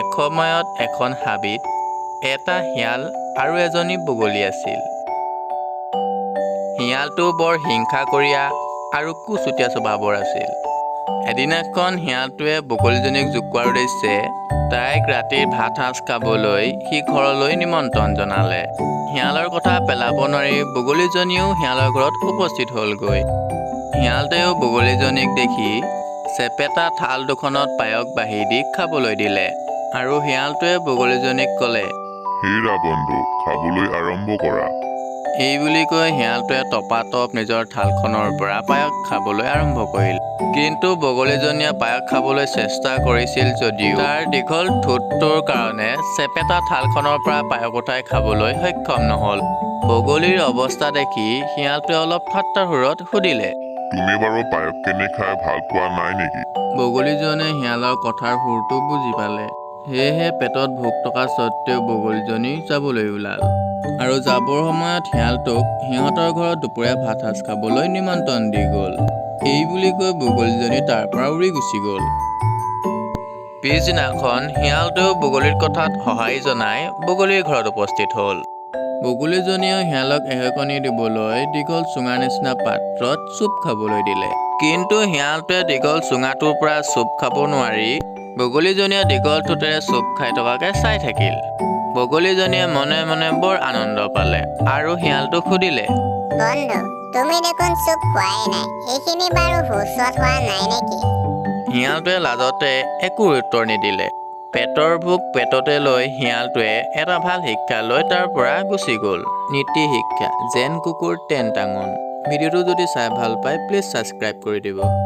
এসময়ত এখন হাবিত এটা শিয়াল আৰু এজনী বগলী আছিল। শিয়ালটো বৰ হিংসাকৰীয়া আৰু কুচুতীয়া স্বভাৱৰ আছিল। এদিনাখন শিয়ালটোৱে বগলীজনীক জোকোৱাৰ উদ্দেশ্যে তাইক ৰাতিৰ ভাত সাঁজ খাবলৈ সি ঘৰলৈ নিমন্ত্ৰণ জনালে। শিয়ালৰ কথা পেলাব নোৱাৰি বগলীজনীও শিয়ালৰ ঘৰত উপস্থিত হ'লগৈ। শিয়ালটোৱেও বগলীজনীক দেখি চেপেটা থাল দুখনত পায়স বাঢ়ি দি খাবলৈ দিলে। আৰু শিয়ালটোৱে বগলীজনীক ক'লে হীৰা বন্ধু খাবলৈ আৰম্ভ কৰা। এই বুলি কৈ শিয়ালটোৱে টপাটপ নিজৰ থালখনৰ পৰা পায়স খাবলৈ আৰম্ভ কৰিল। কিন্তু বগলীজনীয়ে পায়স খাবলৈ চেষ্টা কৰিছিল যদিও তাৰ দীঘল ঠোঁটটোৰ কাৰণে চেপেটা থালখনৰ পৰা পায়স উঠাই খাবলৈ সক্ষম নহ'ল। বগলীৰ অৱস্থা দেখি শিয়ালটোৱে অলপ ঠাট্টাৰ সুৰত সুধিলে তুমি বাৰু পায়স কেনে খাই ভাল পোৱা নাই নেকি? বগলীজনে শিয়ালৰ কথাৰ সুৰটো বুজি পালে। সেয়েহে পেটত ভোক থকা স্বত্বেও বগলীজনী যাবলৈ ওলাল। আৰু যাবৰ সময়ত শিয়ালটোক সিহঁতৰ ঘৰত দুপৰীয়া ভাত সাঁজ খাবলৈ নিমন্ত্ৰণ দি গ'ল। এই বুলি কৈ বগলীজনী তাৰ পৰা উৰি গুচি গ'ল। পিছদিনাখন শিয়ালটোৱেও বগলীৰ কথাত সঁহাৰি জনাই বগলীৰ ঘৰত উপস্থিত হ'ল। বগলীজনীয়েও শিয়ালক এহেকনি দিবলৈ দীঘল চুঙাৰ নিচিনা পাত্ৰত চুপ খাবলৈ দিলে। কিন্তু শিয়ালটোৱে দীঘল চুঙাটোৰ পৰা চুপ খাব নোৱাৰি বগলীজনীয়ে দীঘল ঠোঁটেৰে চুপ খাই থকাকে চাই থাকিল। বগলীজনীয়ে মনে মনে বৰ আনন্দ পালে আৰু শিয়ালটোক সুধিলে বন্ধু তুমি দেখোন চুপ খোৱাই নাই এইখিনি বাৰু সুস্বাদ হোৱা নাই নেকি? শিয়ালটোৱে লাজতে একো উত্তৰ নিদিলে। পেটৰ ভোক পেটতে লৈ শিয়ালটোৱে এটা ভাল শিক্ষা লৈ তাৰ পৰা গুচি গ'ল। নীতি শিক্ষা যেন কুকুৰ তেন টাঙোন ভিডিঅ'টো যদি চাই ভাল পায় প্লিজ ছাবস্ক্ৰাইব কৰি দিব।